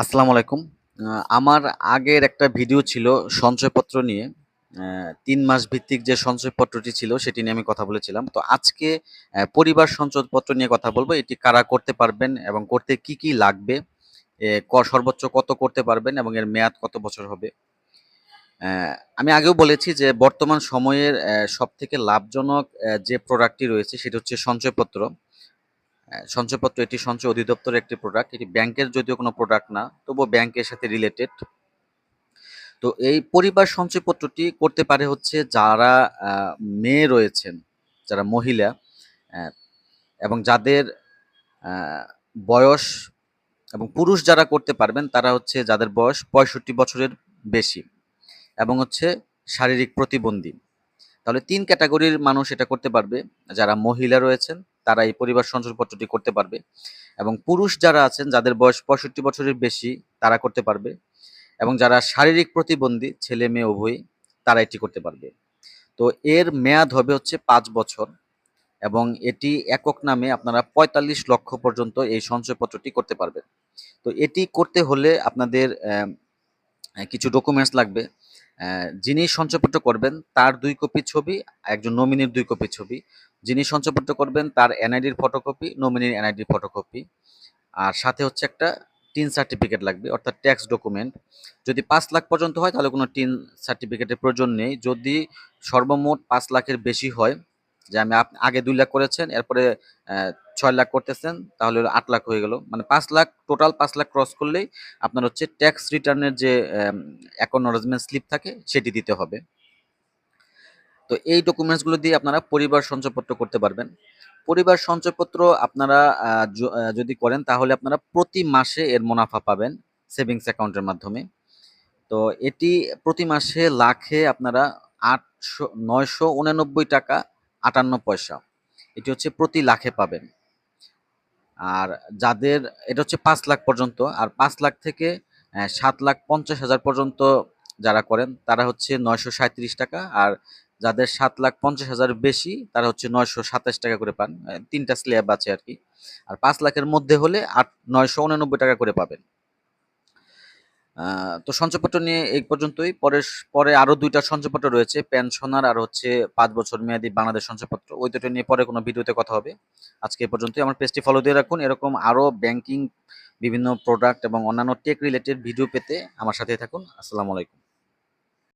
আসসালামু আলাইকুম। আমার আগের একটা ভিডিও ছিল সঞ্চয়পত্র নিয়ে। তিন মাস ভিত্তিক যে সঞ্চয়পত্রটি ছিল, সেটি নিয়ে আমি কথা বলেছিলাম। তো আজকে পরিবার সঞ্চয়পত্র নিয়ে কথা বলব। এটি কারা করতে পারবেন এবং করতে কি কি লাগবে? সর্বোচ্চ কত করতে পারবেন এবং এর মেয়াদ কত বছর হবে? আমি আগেও বলেছি যে বর্তমান সময়ের সবথেকে লাভজনক যে প্রোডাক্টটি রয়েছে, সেটি হচ্ছে সঞ্চয়পত্র। সঞ্চয়পত্র, এটি সঞ্চয় অধিদপ্তরের একটি প্রোডাক্ট এটি ব্যাংকের যদিও কোনো প্রোডাক্ট না, তবুও ব্যাংকের সাথে রিলেটেড তো এই পরিবার সঞ্চয়পত্রটি করতে পারে হচ্ছে যারা মেয়ে রয়েছেন, যারা মহিলা এবং যাদের বয়স এবং পুরুষ যারা করতে পারবেন, তারা হচ্ছে যাদের বয়স পঁয়ষট্টি বছরের বেশি এবং হচ্ছে শারীরিক প্রতিবন্ধী। তাহলে তিন ক্যাটাগরির মানুষ এটা করতে পারবে। যারা মহিলা রয়েছেন, তারা এই পরিবার সঞ্চয়পত্রটি করতে পারবে এবং পুরুষ যারা আছেন, যাদের বয়স পঁয়ষট্টি বছরের বেশি, তারা করতে পারবে এবং যারা শারীরিক প্রতিবন্ধী, ছেলে, মেয়ে, উভয়ই, তারা এটি করতে পারবে। তো এর মেয়াদ হবে হচ্ছে পাঁচ বছর এবং এটি একক নামে আপনারা পঁয়তাল্লিশ লক্ষ পর্যন্ত এই সঞ্চয়পত্রটি করতে পারবেন। তো এটি করতে হলে আপনাদের কিছু ডকুমেন্টস লাগবে। যিনি সঞ্চয়পত্র করবেন, তার দুই কপি ছবি, একজন নমিনির দুই কপি ছবি। যিনি সঞ্চয়পত্র করবেন, তার এনআইডির ফটোকপি নমিনির এনআইডির ফটোকপি আর সাথে হচ্ছে একটা টিন সার্টিফিকেট লাগবে, অর্থাৎ ট্যাক্স ডকুমেন্ট যদি পাঁচ লাখ পর্যন্ত হয়, তাহলে কোনো টিন সার্টিফিকেটের প্রয়োজন নেই। যদি সর্বমোট পাঁচ লাখের বেশি হয় যে আমি আগে দুই লাখ করেছেন, এরপরে ছয় লাখ করতেছেন, তাহলে আট লাখ হয়ে গেল। মানে পাঁচ লাখ, টোটাল পাঁচ লাখ ক্রস করলেই আপনার হচ্ছে ট্যাক্স রিটার্নের যে অ্যাকনোলজমেন্ট স্লিপ থাকে, সেটি দিতে হবে। তো এই ডকুমেন্টসগুলো দিয়ে আপনারা পরিবার সঞ্চয়পত্র করতে পারবেন। পরিবার সঞ্চয়পত্র আপনারা যদি করেন, তাহলে আপনারা প্রতি মাসে এর মুনাফা পাবেন সেভিংস অ্যাকাউন্টের মাধ্যমে। তো এটি প্রতি মাসে লাখে আপনারা আটশো, নয়শো উনানব্বই টাকা আটান্ন পয়সা। এটি হচ্ছে প্রতি লাখে পাবেন। আর যাদের, এটা হচ্ছে পাঁচ লাখ পর্যন্ত, আর পাঁচ লাখ থেকে সাত লাখ পঞ্চাশ হাজার পর্যন্ত যারা করেন, তারা হচ্ছে নয়শো সাঁত্রিশ টাকা, আর যাদের সাত লাখ পঞ্চাশ হাজার বেশি, তারা হচ্ছে নয়শো সাতাশ টাকা করে পান। তিনটা স্ল্যাব আছে আর কি। আর পাঁচ লাখের মধ্যে হলে আট, নয়শো উননব্বই টাকা করে পাবেন। তো সঞ্চয়পত্র নিয়ে এই পর্যন্তই। পরে পরে আরও দুইটা সঞ্চয়পত্র রয়েছে পেনশনার আর হচ্ছে পাঁচ বছর মেয়াদি বাংলাদেশ সঞ্চয়পত্র। ওই দুটো নিয়ে পরে কোনো ভিডিওতে কথা হবে। আজকে এই পর্যন্তই। আমার পেজটি ফলো দিয়ে রাখুন। এরকম আরও ব্যাংকিং বিভিন্ন প্রোডাক্ট এবং অন্যান্য টেক রিলেটেড ভিডিও পেতে আমার সাথে থাকুন। আসসালামু আলাইকুম।